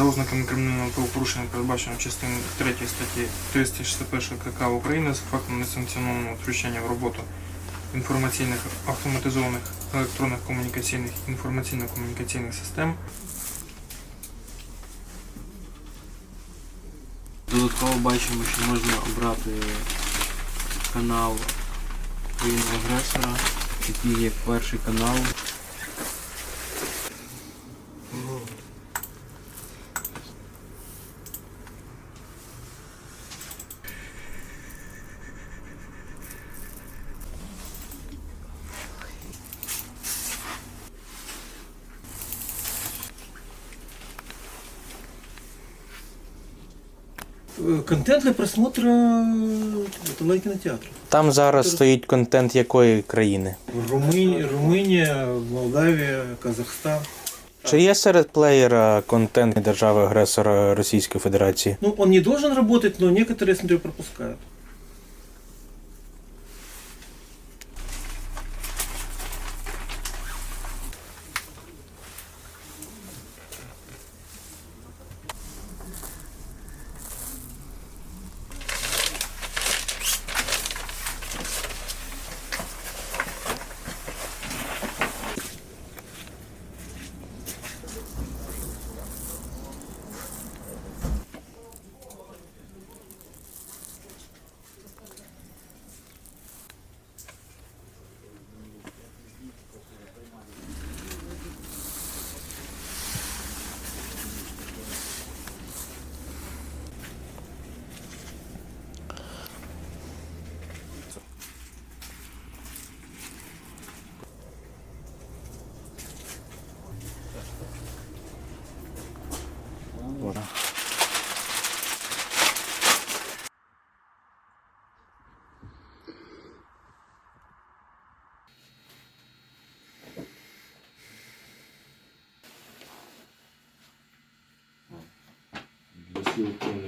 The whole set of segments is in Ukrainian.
За ознаками кримінального правопорушення, передбаченого частиною 3 статті 361 КК України з фактом несанкціонованого втручання в роботу інформаційних автоматизованих електронних комунікаційних інформаційно-комунікаційних систем Додатково бачимо, що можна обрати канал країни-агресора, який є перший канал. Контент для просмотра э, онлайн-кинотеатра. Там зараз стоїть контент якої країни? Румыния, Румыния, Молдавия, Казахстан. Чи є серед плеєра контент держави-агресора Російської Федерації? Ну, он не должен работать, но некоторые, я смотрю, пропускают.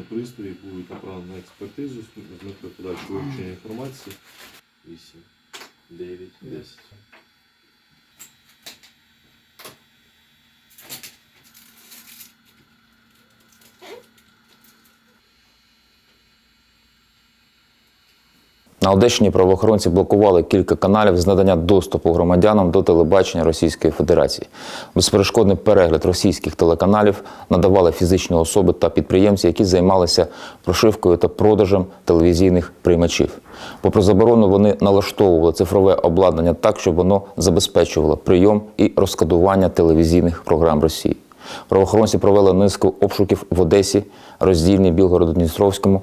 Пристрої будуть направлені на експертизу з метою подальшого вивчення інформації. 8, 9, 10. На Одещині правоохоронці блокували кілька каналів з надання доступу громадянам до телебачення Російської Федерації. Безперешкодний перегляд російських телеканалів надавали фізичні особи та підприємці, які займалися прошивкою та продажем телевізійних приймачів. Попри заборону, вони налаштовували цифрове обладнання так, щоб воно забезпечувало прийом і розкодування телевізійних програм Росії. Правоохоронці провели низку обшуків в Одесі, роздільні Білгород-Дністровському,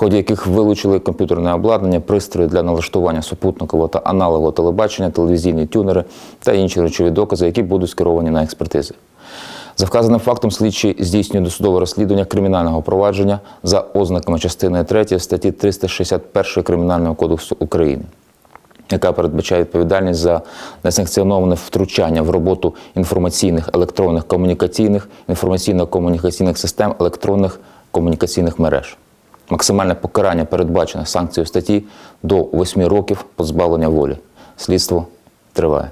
ході яких вилучили комп'ютерне обладнання, пристрої для налаштування супутникового та аналогового телебачення, телевізійні тюнери та інші речові докази, які будуть скеровані на експертизи. За вказаним фактом слідчі здійснюють досудове розслідування кримінального провадження за ознаками частини 3 статті 361 Кримінального кодексу України яка передбачає відповідальність за несанкціоноване втручання в роботу інформаційних електронних комунікаційних, інформаційно-комунікаційних систем електронних комунікаційних мереж. Максимальне покарання передбачене санкцією статті до 8 років позбавлення волі. Слідство триває.